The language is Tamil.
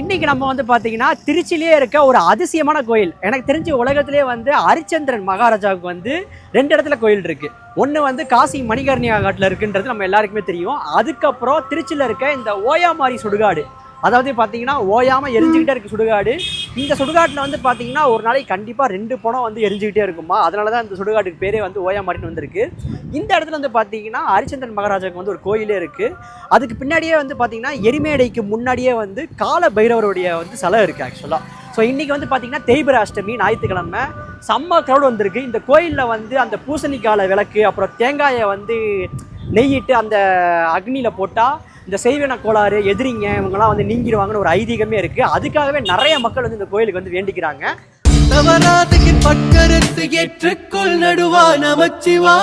இன்னைக்கு நம்ம வந்து பார்த்தீங்கன்னா திருச்சியிலேயே இருக்க ஒரு அதிசயமான கோயில். எனக்கு தெரிஞ்ச உலகத்திலே வந்து ஹரிச்சந்திரன் மகாராஜாவுக்கு வந்து ரெண்டு இடத்துல கோயில் இருக்கு. ஒன்று வந்து காசி மணிகர்ணியா காட்டில் இருக்குன்றது நம்ம எல்லாருக்குமே தெரியும். அதுக்கப்புறம் திருச்சியில் இருக்க இந்த ஓயாமாரி சுடுகாடு. அதாவது பார்த்தீங்கன்னா ஓயாமல் எரிஞ்சுக்கிட்டே இருக்க சுடுகாடு. இந்த சுடுகாட்டில் வந்து பார்த்தீங்கன்னா ஒரு நாளைக்கு கண்டிப்பாக ரெண்டு பணம் வந்து எரிஞ்சுக்கிட்டே இருக்குமா அதனால தான் இந்த சுடுகாட்டுக்கு பேரே வந்து ஓயாமாரின்னு வந்திருக்கு. இந்த இடத்துல வந்து பார்த்தீங்கன்னா ஹரிச்சந்திரன் மகாராஜாவுக்கு வந்து ஒரு கோயிலே இருக்குது அதுக்கு பின்னாடியே வந்து பார்த்தீங்கன்னா எரிமேடைக்கு முன்னாடியே வந்து கால பைரவருடைய வந்து சிலை இருக்குது ஆக்சுவலாக ஸோ இன்றைக்கி வந்து பார்த்தீங்கன்னா தேய்பிர அஷ்டமி ஞாயிற்றுக்கிழமை. செம்ம க்ரௌட் வந்திருக்கு. இந்த கோயிலில் வந்து அந்த பூசணிக்கால விளக்கு அப்புறம் தேங்காயை வந்து நெய்யிட்டு அந்த அக்னியில் போட்டால் இந்த செய்வன கோளாறு எதிரிங்க இவங்கெல்லாம் வந்து நீங்கிடுவாங்கன்னு ஒரு ஐதீகமே இருக்குது அதுக்காகவே நிறைய மக்கள் வந்து இந்த கோயிலுக்கு வந்து வேண்டிக்கிறாங்க. நவராத்திரியின் பக்கரத்து ஏற்றுக்கொள் நடுவா நமச்சிவா